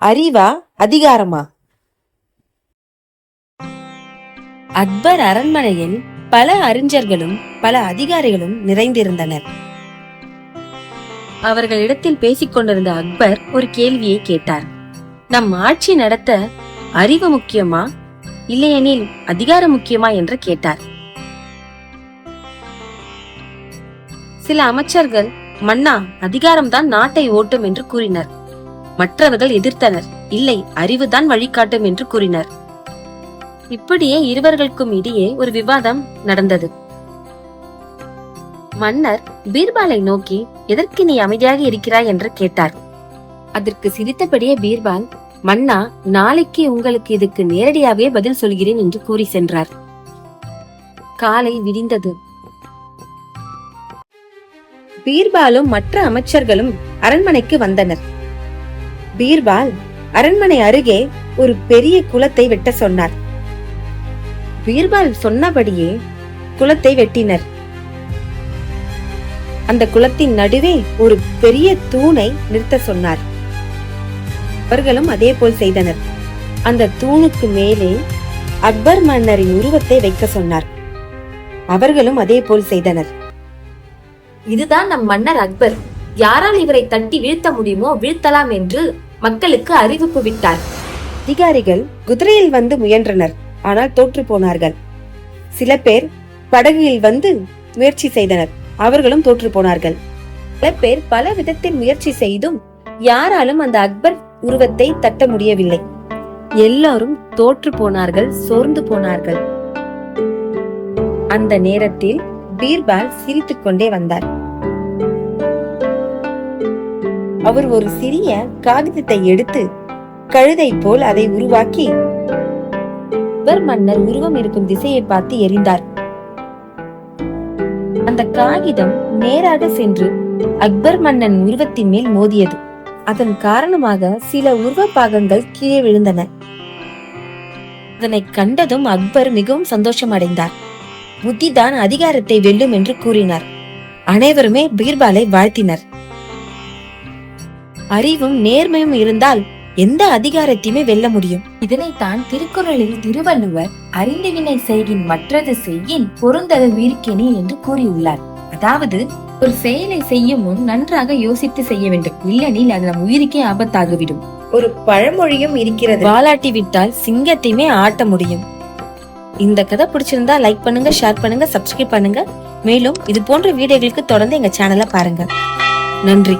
அறிவா? அதிகாரமா? அக்பர் அரண்மனையில் பல அறிஞர்களும் பல அதிகாரிகளும் நிறைந்திருந்தனர். அவர்களிடத்தில் பேசிக் கொண்டிருந்த அக்பர் ஒரு கேள்வியை கேட்டார். நம் ஆட்சி நடத்த அறிவு முக்கியமா? இல்லையெனில் அதிகாரம் முக்கியமா என்று கேட்டார். சில அமைச்சர்கள் மன்னா அதிகாரம்தான் நாட்டை ஓட்டும் என்று கூறினர். மற்றவர்கள் எதிர்த்தனர். இல்லை அறிவுதான் வழிகாட்டும் என்று கூறினர். இப்படியே இருவர்களுக்கும் இடையே ஒரு விவாதம் நடந்தது. மன்னர் பீர்பாலை நோக்கி எதற்கு நீ அமைதியாக இருக்கிறாய்? என்று கேட்டார். அதற்கு சிரித்தபடியே பீர்பால் மன்னா நாளைக்கு உங்களுக்கு இதுக்கு நேரடியாகவே பதில் சொல்கிறேன் என்று கூறி சென்றார். காலை விடிந்தது. பீர்பாலும் மற்ற அமைச்சர்களும் அரண்மனைக்கு வந்தனர். பீர்பால் அரண்மனை அருகே ஒரு பெரிய குளத்தை வெட்ட சொன்னார். பீர்பால் சொன்னபடியே குளத்தை வெட்டினர். அந்த குளத்தின் நடுவே ஒரு பெரிய தூணை நிறுத்த சொன்னார். அவர்களும் அதே போல் செய்தனர். அந்த தூணுக்கு மேலே அக்பர் மன்னரின் உருவத்தை வைக்க சொன்னார். அவர்களும் அதே போல் செய்தனர். இதுதான் நம் மன்னர் அக்பர். யாரால் இவரை தட்டி வீழ்த்த முடியுமோ வீழ்த்தலாம் என்று மக்களுக்கு அறிவிப்பு விட்டார். அதிகாரிகள் குதிரையில் வந்து முயன்றனர். ஆனால் தோற்று போனார்கள். சில பேர் படகுகளில் வந்து முயற்சி செய்தனர். அவர்களும் தோற்று போனார்கள். பல பேர் பல விதத்தில் முயற்சி செய்தும் யாராலும் அந்த அக்பர் உருவத்தை தட்ட முடியவில்லை. எல்லாரும் தோற்று போனார்கள் சோர்ந்து போனார்கள். அந்த நேரத்தில் பீர்பால் சிரித்துக் கொண்டே வந்தார். அவர் ஒரு சிறிய காகிதத்தை எடுத்து கழுதை போல் அதை உருவாக்கி அக்பர் மன்னர் உருவம் இருக்கும் திசையை பார்த்து எறிந்தார் அந்த காகிதம் நேராக சென்று அக்பர் மன்னன் உருவத்தின் மேல் மோதியது. அதன் காரணமாக சில உருவ பாகங்கள் கீழே விழுந்தன. அதனை கண்டதும் அக்பர் மிகவும் சந்தோஷம் அடைந்தார். புத்திதான் அதிகாரத்தை வெல்லும் என்று கூறினார். அனைவருமே பீர்பாலை வாழ்த்தினர். அறிவும் நேர்மையும் இருந்தால் எந்த அதிகாரத்தையுமே வெல்ல முடியும். இதனைத்தான் திருக்குறளில் திருவள்ளுவர் அறிந்தவினை செய்கின் மற்றது செய்யின் பொருந்தது வீர்க்கெனி என்று கூறியுள்ளார். அதாவது ஒரு செயலை செய்யும் முன் நன்றாக யோசித்து செய்ய வேண்டும். இல்லெனில் அது நம் உயிருக்கே ஆபத்தாகிவிடும். ஒரு பழமொழியும் இருக்கிறது. வாலாட்டி விட்டால் சிங்கத்தையுமே ஆட்ட முடியும். இந்த கதை பிடிச்சிருந்தா லைக் பண்ணுங்க ஷேர் பண்ணுங்க சப்ஸ்கிரைப் பண்ணுங்க. மேலும் இது போன்ற வீடியோகளுக்கு தொடர்ந்து எங்க சேனலை பாருங்க. நன்றி.